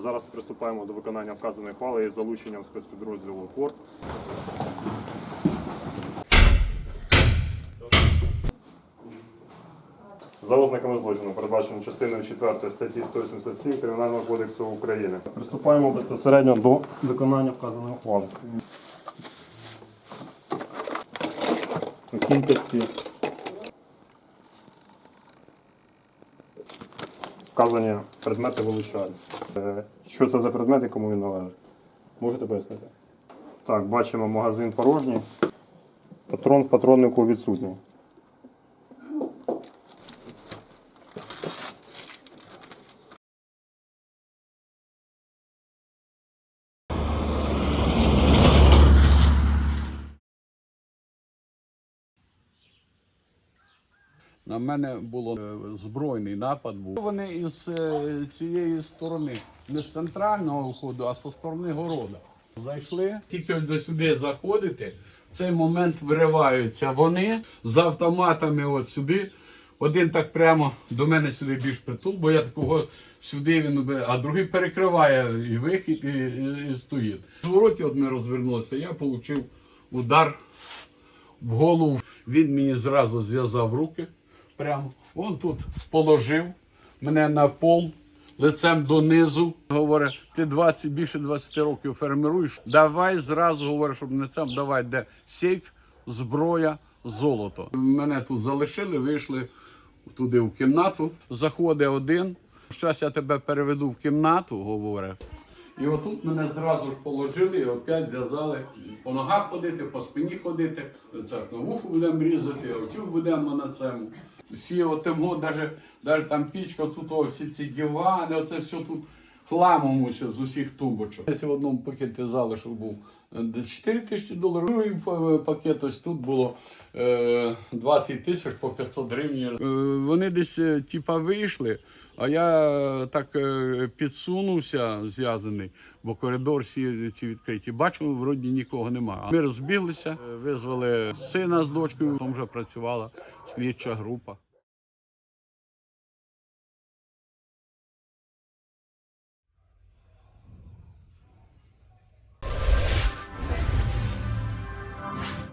Зараз приступаємо до виконання вказаної хвали із залученням спецпідрозділу КОРД. За ознаками злочину, передбачено частиною 4 статті 187 Кримінального кодексу України. Приступаємо безпосередньо до виконання вказаної ухвали. У кількості вказані предмети вилучаються. Е, Що це за предмет і кому він належить? Можете пояснити? Так, бачимо магазин порожній. Патрон в патроннику відсутній. На мене було е, збройний напад. Був вони із е, цієї сторони, не з центрального входу, а зі сторони города. Зайшли, тільки до сюди заходите. В цей момент вириваються вони з автоматами от сюди. Один так прямо до мене сюди більш притул, бо я такого сюди він, би- а другий перекриває і вихід, і, і, і стоїть. Звороті от ми розвернулися, я отримав удар в голову. Він мені зразу зв'язав руки прямо. Он тут положив мене на пол лицем донизу. Говорить, ти 20, більше 20 років фермеруєш. Давай зразу говорить, щоб не цим давай, де сейф, зброя, золото. Мене тут залишили, вийшли туди в кімнату. Заходить один. Зараз я тебе переведу в кімнату, говорить. І отут мене зразу ж положили і опять зв'язали по ногах ходити, по спині ходити, це на вуху будемо різати, отю будемо на цьому. Всі отимо, даже, навіть там пічка, тут о, всі ці дивани, оце все тут хламом усе з усіх тумбочок. Ось в одному пакеті залишок був е, 4 тисячі доларів, другий е, пакет ось тут було е, 20 тисяч по 500 гривень. Е, Вони десь е, типа вийшли, а я е, так е, підсунувся зв'язаний, бо коридор всі ці відкриті. Бачу, вроді нікого немає. Ми розбіглися, е, визвали сина з дочкою, там вже працювала слідча група.